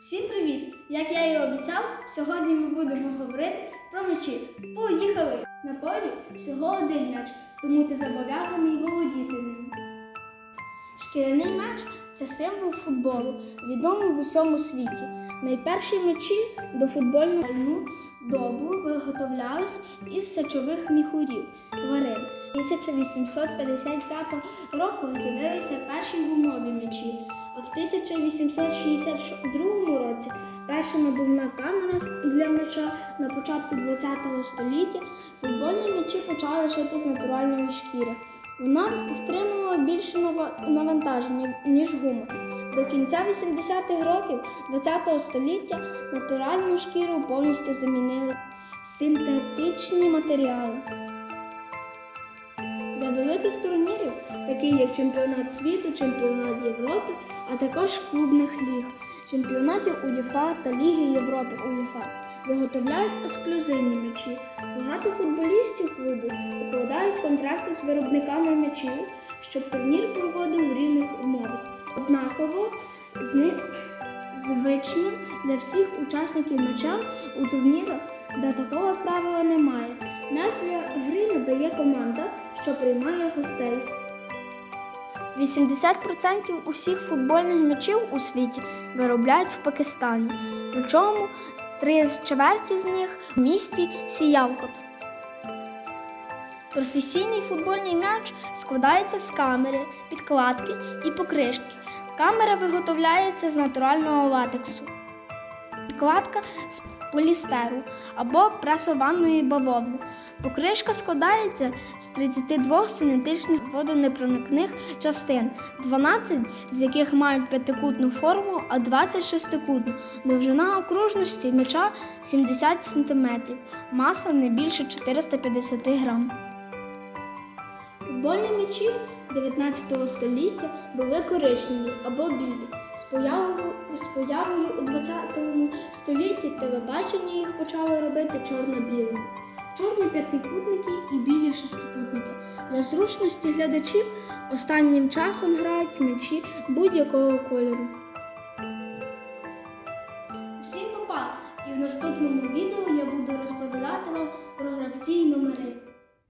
Всім привіт! Як я і обіцяв, сьогодні ми будемо говорити про м'ячі. Поїхали! На полі всього один м'яч, тому ти зобов'язаний володіти ним. Шкіряний м'яч це символ футболу, відомий в усьому світі. Найперші м'ячі до футбольного добу виготовлялись із сечових міхурів тварин. 1855 року з'явилися перші гумові м'ячі, а в 1862 році перша надувна камера для м'яча на початку ХХ століття футбольні м'ячі почали шити з натуральної шкіри. Вона втримувала більше навантаження, ніж гума. До кінця 80-х років ХХ століття натуральну шкіру повністю замінили синтетичні матеріали. Для великих турнірів, таких як чемпіонат світу, чемпіонат Європи, а також клубних ліг, чемпіонатів УЄФА та Ліги Європи УЄФА, виготовляють ексклюзивні м'ячі. Багато футболістів клубу укладають контракти з виробниками м'ячів, щоб турнір проводив у рівних умовах. Однаково з них звичним для всіх учасників м'яча у турнірах, де такого правила немає. Для гри надає команда, що приймає гостей. 80% усіх футбольних м'ячів у світі виробляють в Пакистані. Причому три з чверті з них в місті Сіявкот. Професійний футбольний м'яч складається з камери, підкладки і покришки. Камера виготовляється з натурального латексу. Підкладка з полістеру або пресованої бавовни. Покришка складається з 32 синтетичних водонепроникних частин, 12 з яких мають п'ятикутну форму, а 20 шестикутну. Довжина окружності м'яча 70 см, маса не більше 450 грам. Футбольні м'ячі 19 століття були коричневі або білі. З появою, з появою у 20 столітті телебачення їх почали робити чорно-білими. Чорні п'ятикутники і білі шестикутники. Для зручності глядачів останнім часом грають м'ячі будь-якого кольору. Всім попа! І в наступному відео я буду розповідати вам про гравці і номери.